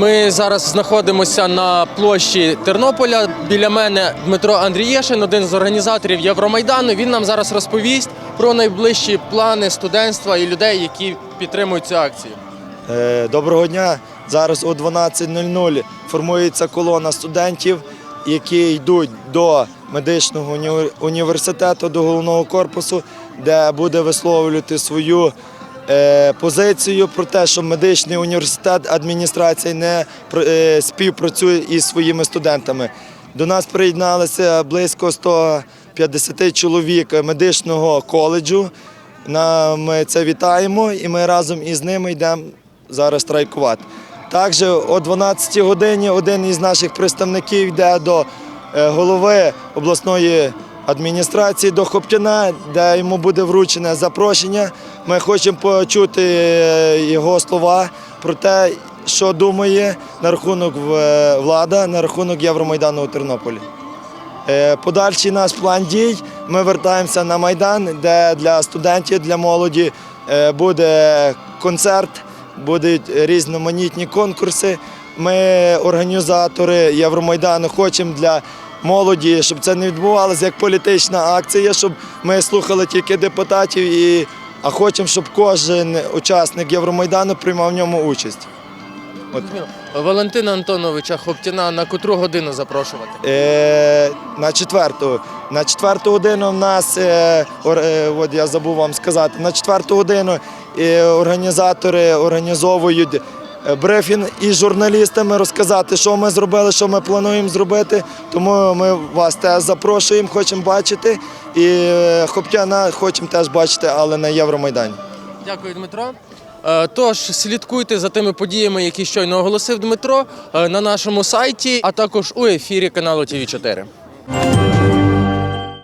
Ми зараз знаходимося на площі Тернополя. Біля мене Дмитро Андрієшин, один з організаторів Євромайдану. Він нам зараз розповість про найближчі плани студентства і людей, які підтримують цю акцію. Е, Доброго дня. Зараз о 12.00 формується колона студентів, які йдуть до медичного університету, до головного корпусу, де буде висловлювати свою позицію про те, що медичний університет адміністрація не е, співпрацює із своїми студентами. До нас приєдналося близько 150 чоловік медичного коледжу. Ми це вітаємо і ми разом із ними йдемо зараз страйкувати. Також о 12 годині один із наших представників йде до е, голови обласної адміністрації до Хоптяна, де йому буде вручене запрошення. Ми хочемо почути е, його слова про те, що думає на рахунок е, влада, на рахунок Євромайдану у Тернополі. Е, Подальший наш план дій. Ми вертаємося на Майдан, де для студентів, для молоді буде концерт, будуть різноманітні конкурси. Ми, організатори Євромайдану, хочемо для молоді, щоб це не відбувалося як політична акція, щоб ми слухали тільки депутатів, і, а хочемо, щоб кожен учасник Євромайдану приймав в ньому участь. Валентина Антоновича Хоптіна на котру годину запрошувати? Е, на четверту. На четверту годину в нас, е, ор- е, от я забув вам сказати, на четверту годину е, організатори організовують брифінг із журналістами розказати, що ми зробили, що ми плануємо зробити. Тому ми вас теж запрошуємо, хочемо бачити. І е, Хоптяна хочемо теж бачити, але на Євромайдані. Дякую, Дмитро. Е, Тож слідкуйте за тими подіями, які щойно оголосив Дмитро е, на нашому сайті, а також у ефірі каналу ТВ 4